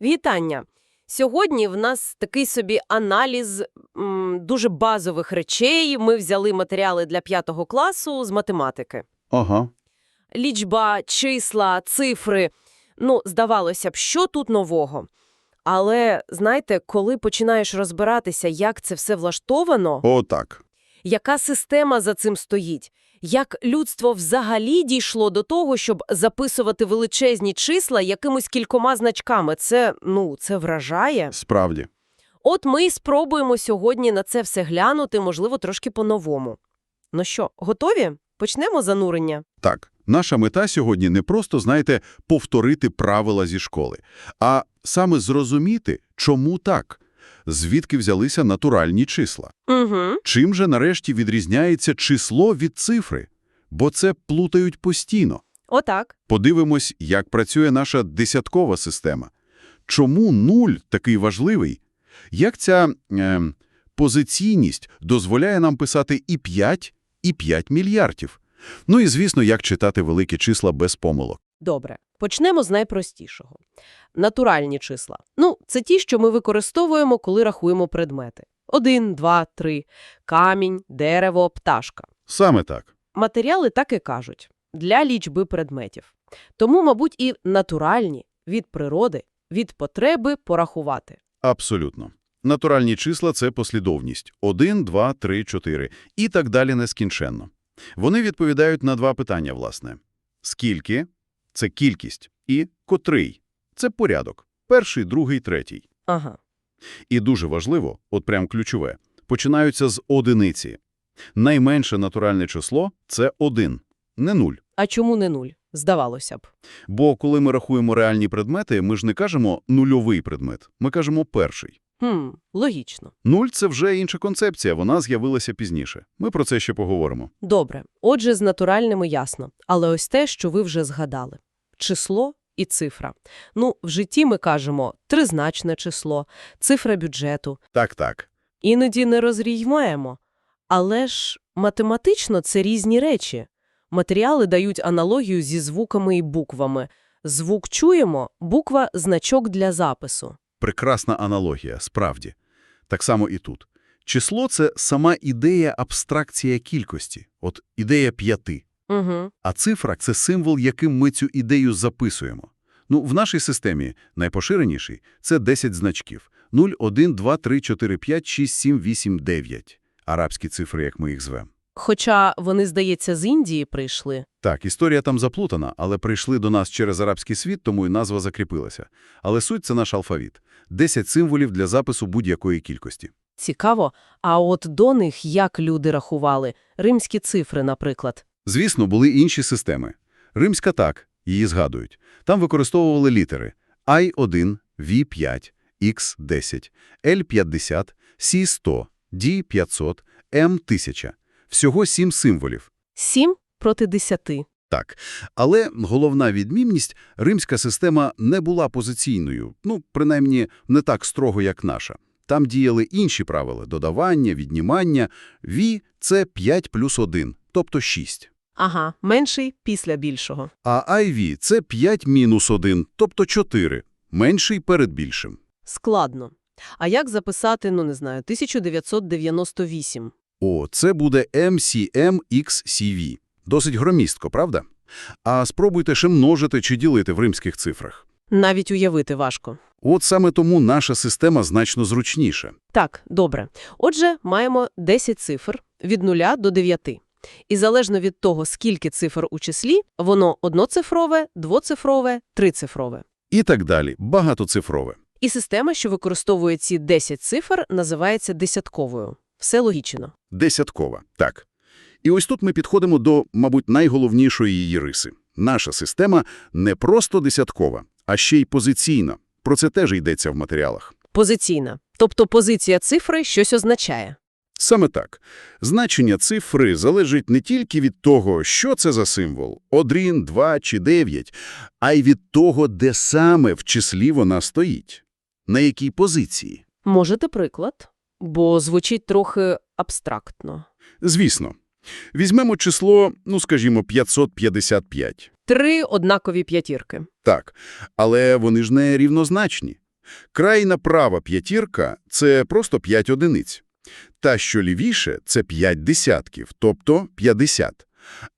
Вітання! Сьогодні в нас такий собі аналіз м, дуже базових речей. Ми взяли матеріали для п'ятого класу з математики. Ага. Лічба, числа, цифри. Ну, здавалося б, що тут нового? Але, знаєте, коли починаєш розбиратися, як це все влаштовано, Отак. яка система за цим стоїть, як людство взагалі дійшло до того, щоб записувати величезні числа якимось кількома значками, це, ну, це вражає. Справді. От ми й спробуємо сьогодні на це все глянути, можливо, трошки по-новому. Ну що, готові? Почнемо занурення. Так. Наша мета сьогодні не просто, знаєте, повторити правила зі школи, а саме зрозуміти, чому так, звідки взялися натуральні числа. Угу. Чим же нарешті відрізняється число від цифри? Бо це плутають постійно. Отак. Подивимось, як працює наша десяткова система. Чому нуль такий важливий? Як ця е, позиційність дозволяє нам писати і 5, і 5 мільярдів? Ну і, звісно, як читати великі числа без помилок. Добре. Почнемо з найпростішого. Натуральні числа. Ну, це ті, що ми використовуємо, коли рахуємо предмети. Один, два, три. Камінь, дерево, пташка. Саме так. Матеріали так і кажуть – для лічби предметів. Тому, мабуть, і натуральні, від природи, від потреби порахувати. Абсолютно. Натуральні числа – це послідовність. 1, 2, 3, 4. І так далі нескінченно. Вони відповідають на два питання, власне. Скільки – це кількість, і котрий – це порядок. Перший, другий, третій. Ага. І дуже важливо, от прям ключове, починаються з одиниці. Найменше натуральне число – це 1, не 0. А чому не нуль? Здавалося б. Бо коли ми рахуємо реальні предмети, ми ж не кажемо «нульовий предмет», ми кажемо «перший». Хм, логічно. Нуль – це вже інша концепція, вона з'явилася пізніше. Ми про це ще поговоримо. Добре. Отже, з натуральними ясно. Але ось те, що ви вже згадали. Число і цифра. Ну, в житті ми кажемо тризначне число, цифра бюджету. Так-так. Іноді не розрізняємо. Але ж математично це різні речі. Матеріали дають аналогію зі звуками і буквами. Звук чуємо, буква – значок для запису. Прекрасна аналогія, справді. Так само і тут. Число – це сама ідея абстракція кількості, от ідея п'яти. Угу. А цифра – це символ, яким ми цю ідею записуємо. Ну, в нашій системі найпоширеніший – це 10 значків. 0, 1, 2, 3, 4, 5, 6, 7, 8, 9. Арабські цифри, як ми їх звемо. Хоча вони, здається, з Індії прийшли. Так, історія там заплутана, але прийшли до нас через арабський світ, тому і назва закріпилася. Але суть – це наш алфавіт. 10 символів для запису будь-якої кількості. Цікаво. А от до них як люди рахували? Римські цифри, наприклад. Звісно, були інші системи. Римська так, її згадують. Там використовували літери I1, V5, X10, L50, C100, D500, M1000. Всього сім символів. Сім проти десяти. Так. Але головна відмінність – римська система не була позиційною, ну, принаймні, не так строго, як наша. Там діяли інші правила – додавання, віднімання. Ві – це 5 плюс 1, тобто 6. Ага, менший після більшого. А IV – це 5 мінус 1, тобто 4. Менший перед більшим. Складно. А як записати, ну не знаю, 1998? О, це буде MCMXCV. Досить громістко, правда? А спробуйте ще множити чи ділити в римських цифрах. Навіть уявити важко. От саме тому наша система значно зручніша. Так, добре. Отже, маємо 10 цифр від 0 до 9. І залежно від того, скільки цифр у числі, воно одноцифрове, двоцифрове, трицифрове. І так далі. Багатоцифрове. І система, що використовує ці 10 цифр, називається десятковою. Все логічно. Десяткова. Так. І ось тут ми підходимо до, мабуть, найголовнішої її риси. Наша система не просто десяткова, а ще й позиційна. Про це теж йдеться в матеріалах. Позиційна. Тобто позиція цифри щось означає. Саме так. Значення цифри залежить не тільки від того, що це за символ – 1, 2 чи 9, а й від того, де саме в числі вона стоїть. На якій позиції. Можете приклад? Бо звучить трохи абстрактно. Звісно. Візьмемо число, ну, скажімо, 555. Три однакові п'ятірки. Так, але вони ж не рівнозначні. Крайна права п'ятірка – це просто 5 одиниць. Та, що лівіше – це 5 десятків, тобто 50.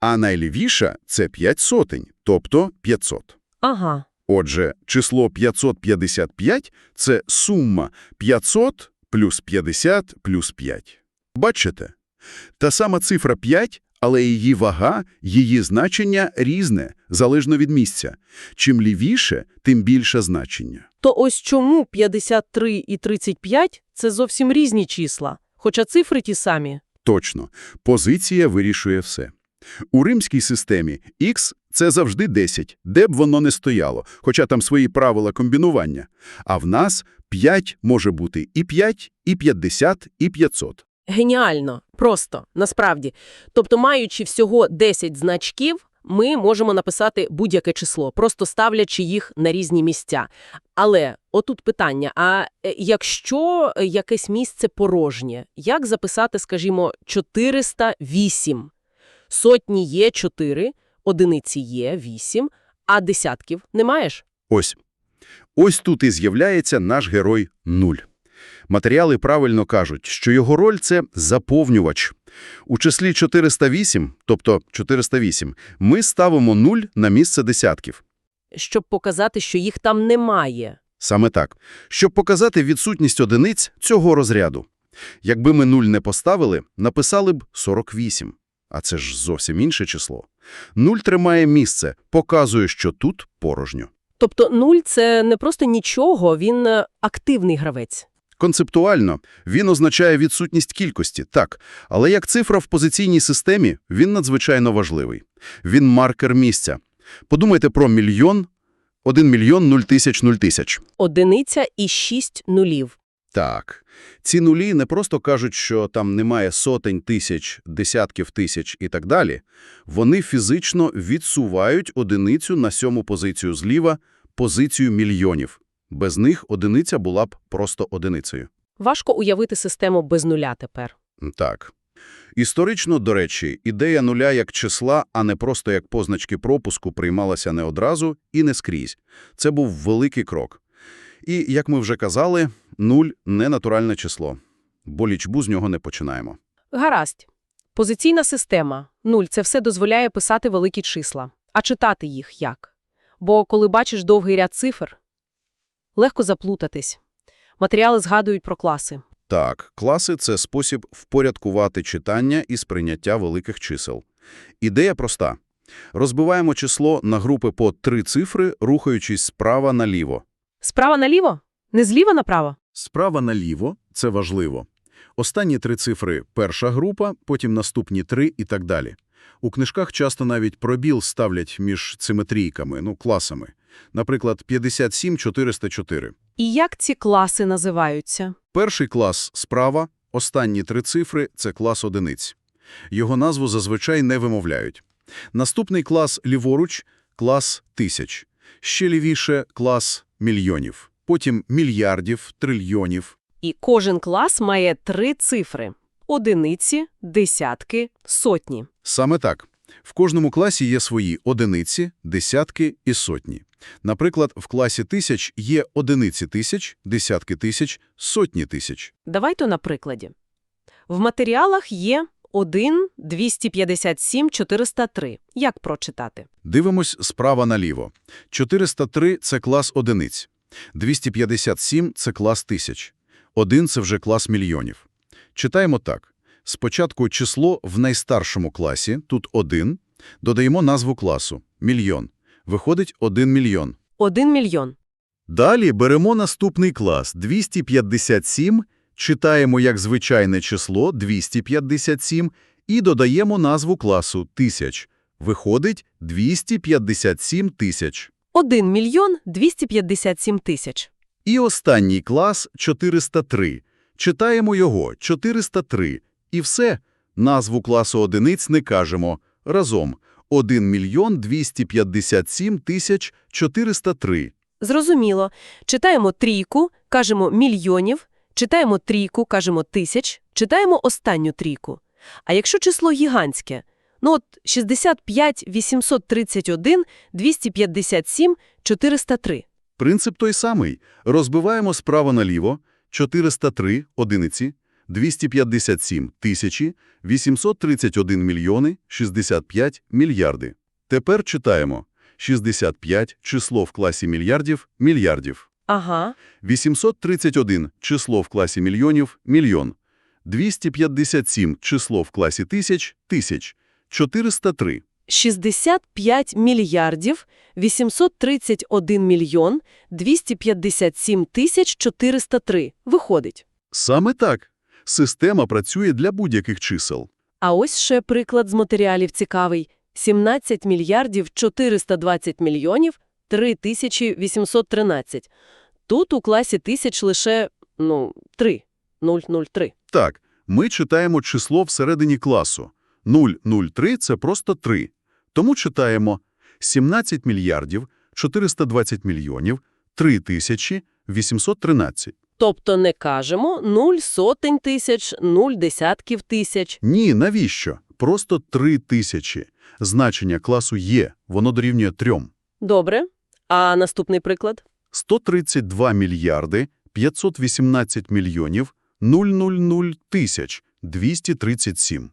А найлівіша – це 5 сотень, тобто 500. Ага. Отже, число 555 – це сума 500 плюс 50 плюс 5. Бачите? Та сама цифра 5, але її вага, її значення різне, залежно від місця. Чим лівіше, тим більше значення. То ось чому 53 і 35 – це зовсім різні числа, хоча цифри ті самі. Точно. Позиція вирішує все. У римській системі Х – це завжди 10, де б воно не стояло, хоча там свої правила комбінування. А в нас 5 може бути і 5, і 50, і 500. Геніально. Просто, насправді. Тобто, маючи всього 10 значків, ми можемо написати будь-яке число, просто ставлячи їх на різні місця. Але отут питання, а е, якщо якесь місце порожнє, як записати, скажімо, 408? Сотні є 4, одиниці є 8, а десятків не маєш? Ось. Ось тут і з'являється наш герой – нуль. Матеріали правильно кажуть, що його роль – це заповнювач. У числі 408, тобто 408, ми ставимо нуль на місце десятків. Щоб показати, що їх там немає. Саме так. Щоб показати відсутність одиниць цього розряду. Якби ми нуль не поставили, написали б 48. А це ж зовсім інше число. Нуль тримає місце, показує, що тут порожньо. Тобто нуль – це не просто нічого, він е, активний гравець. Концептуально він означає відсутність кількості, так, але як цифра в позиційній системі він надзвичайно важливий. Він маркер місця. Подумайте про мільйон, 1 мільйон 0 тисяч 0 тисяч. Одиниця і шість нулів. Так, ці нулі не просто кажуть, що там немає сотень тисяч, десятків тисяч і так далі. Вони фізично відсувають одиницю на сьому позицію зліва, позицію мільйонів. Без них одиниця була б просто одиницею. Важко уявити систему без нуля тепер. Так. Історично, до речі, ідея нуля як числа, а не просто як позначки пропуску, приймалася не одразу і не скрізь. Це був великий крок. І, як ми вже казали, нуль – не натуральне число. Бо лічбу з нього не починаємо. Гаразд. Позиційна система. Нуль – це все дозволяє писати великі числа. А читати їх як? Бо коли бачиш довгий ряд цифр, легко заплутатись. Матеріали згадують про класи. Так, класи – це спосіб впорядкувати читання і сприйняття великих чисел. Ідея проста. Розбиваємо число на групи по три цифри, рухаючись справа наліво. Справа наліво? Не зліва направо? Справа наліво – це важливо. Останні три цифри – перша група, потім наступні три і так далі. У книжках часто навіть пробіл ставлять між цими трійками, ну, класами. Наприклад, 57404. І як ці класи називаються? Перший клас справа, останні три цифри – це клас одиниць. Його назву зазвичай не вимовляють. Наступний клас ліворуч – клас тисяч. Ще лівіше – клас мільйонів. Потім мільярдів, трильйонів. І кожен клас має три цифри – одиниці, десятки, сотні. Саме так. В кожному класі є свої одиниці, десятки і сотні. Наприклад, в класі тисяч є одиниці тисяч, десятки тисяч, сотні тисяч. Давайте на прикладі. В матеріалах є 1, 257, 403. Як прочитати? Дивимось справа наліво. 403 – це клас одиниць. 257 – це клас тисяч. 1 – це вже клас мільйонів. Читаємо так. Спочатку число в найстаршому класі, тут 1, додаємо назву класу – мільйон. Виходить 1 мільйон. 1 мільйон. Далі беремо наступний клас – 257, читаємо як звичайне число – 257 і додаємо назву класу – тисяч. Виходить 257 тисяч. 1 мільйон 257 тисяч. І останній клас – 403. Читаємо його – 403. І все. Назву класу одиниць не кажемо. Разом – 1 мільйон 257 тисяч 403. Зрозуміло. Читаємо трійку, кажемо мільйонів, читаємо трійку, кажемо тисяч, читаємо останню трійку. А якщо число гігантське? Ну от 65, 831, 257, 403. Принцип той самий. Розбиваємо справа наліво 403 одиниці, 257 тисячі, 831 мільйони, 65 мільярди. Тепер читаємо. 65 – число в класі мільярдів – мільярдів. Ага. 831 – число в класі мільйонів – мільйон. 257 – число в класі тисяч – тисяч. 403. 65 мільярдів 831 мільйон 257 тисяч 403. Виходить. Саме так. Система працює для будь-яких чисел. А ось ще приклад з матеріалів цікавий. 17 мільярдів 420 мільйонів 3813. Тут у класі тисяч лише, ну, 3. 003. Так, ми читаємо число всередині класу. 003 – це просто 3. Тому читаємо 17 мільярдів 420 мільйонів 3813. Тобто не кажемо 0 сотень тисяч, 0 десятків тисяч. Ні, навіщо? Просто 3 тисячі. Значення класу є, воно дорівнює 3. Добре. А наступний приклад? 132 мільярди 518 мільйонів 000 тисяч 237.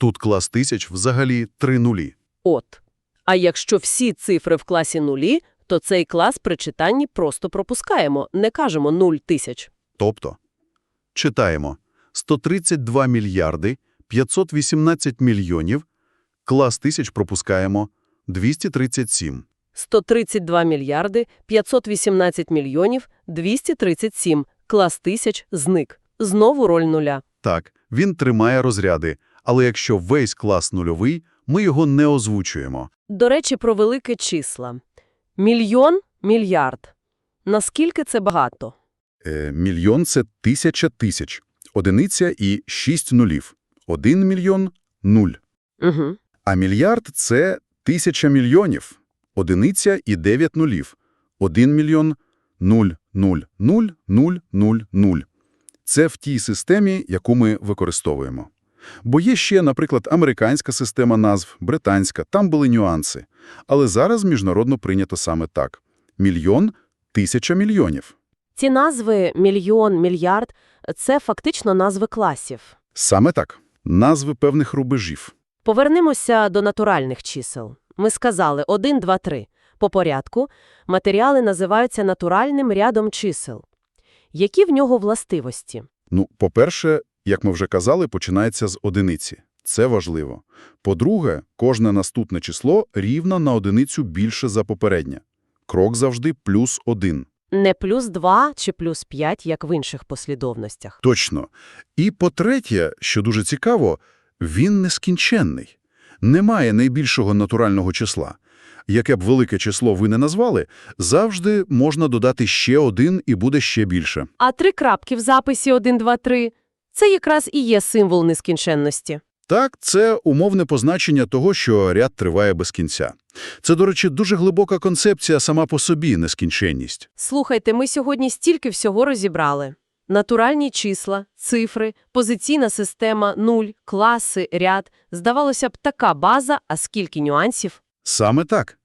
Тут клас тисяч взагалі три нулі. От. А якщо всі цифри в класі нулі, то цей клас при читанні просто пропускаємо, не кажемо 0 тисяч. Тобто, читаємо 132 мільярди 518 мільйонів, клас тисяч пропускаємо 237. 132 мільярди 518 мільйонів 237. Клас тисяч зник. Знову роль нуля. Так, він тримає розряди, але якщо весь клас нульовий, ми його не озвучуємо. До речі, про велике числа. Мільйон – мільярд. Наскільки це багато? Е, мільйон – це тисяча тисяч, одиниця і шість нулів. Один мільйон – нуль. Угу. А мільярд – це тисяча мільйонів, одиниця і дев'ять нулів. Один мільйон – нуль, нуль, нуль, нуль, нуль, нуль. Це в тій системі, яку ми використовуємо. Бо є ще, наприклад, американська система назв, британська, там були нюанси. Але зараз міжнародно прийнято саме так. Мільйон – тисяча мільйонів. Ці назви мільйон, мільярд – це фактично назви класів. Саме так. Назви певних рубежів. Повернемося до натуральних чисел. Ми сказали 1, 2, 3. По порядку матеріали називаються натуральним рядом чисел. Які в нього властивості? Ну, по-перше, як ми вже казали, починається з одиниці. Це важливо. По-друге, кожне наступне число рівно на одиницю більше за попереднє. Крок завжди плюс один. Не плюс 2 чи плюс 5, як в інших послідовностях. Точно. І по-третє, що дуже цікаво, він нескінченний. Немає найбільшого натурального числа. Яке б велике число ви не назвали, завжди можна додати ще один і буде ще більше. А три крапки в записі 1, 2, 3 – це якраз і є символ нескінченності. Так, це умовне позначення того, що ряд триває без кінця. Це, до речі, дуже глибока концепція сама по собі – нескінченність. Слухайте, ми сьогодні стільки всього розібрали. Натуральні числа, цифри, позиційна система, нуль, класи, ряд. Здавалося б, така база, а скільки нюансів. Саме так.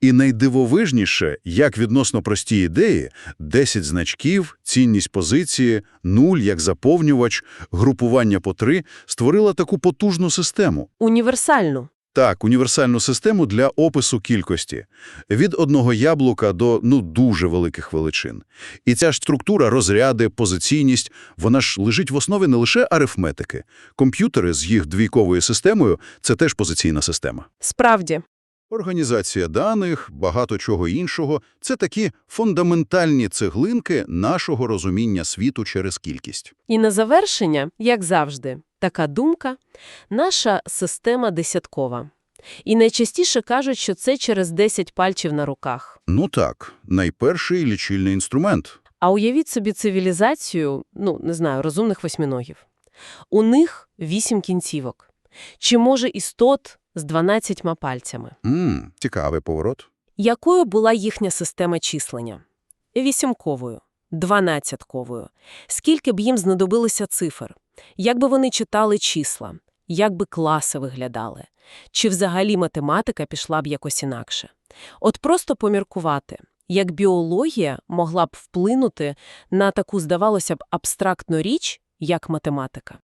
І найдивовижніше, як відносно прості ідеї – 10 значків, цінність позиції, нуль як заповнювач, групування по три – створила таку потужну систему. Універсальну. Так, універсальну систему для опису кількості. Від одного яблука до, ну, дуже великих величин. І ця ж структура, розряди, позиційність, вона ж лежить в основі не лише арифметики. Комп'ютери з їх двійковою системою – це теж позиційна система. Справді. Організація даних, багато чого іншого – це такі фундаментальні цеглинки нашого розуміння світу через кількість. І на завершення, як завжди, така думка – наша система десяткова. І найчастіше кажуть, що це через 10 пальців на руках. Ну так, найперший лічильний інструмент. А уявіть собі цивілізацію, ну, не знаю, розумних восьминогів. У них вісім кінцівок. Чи може істот з 12 пальцями? Мм, цікавий поворот. Якою була їхня система числення? Вісімковою, дванадцятковою. Скільки б їм знадобилося цифр? Як би вони читали числа? Як би класи виглядали? Чи взагалі математика пішла б якось інакше? От просто поміркувати. як біологія могла б вплинути на таку, здавалося б, абстрактну річ, як математика.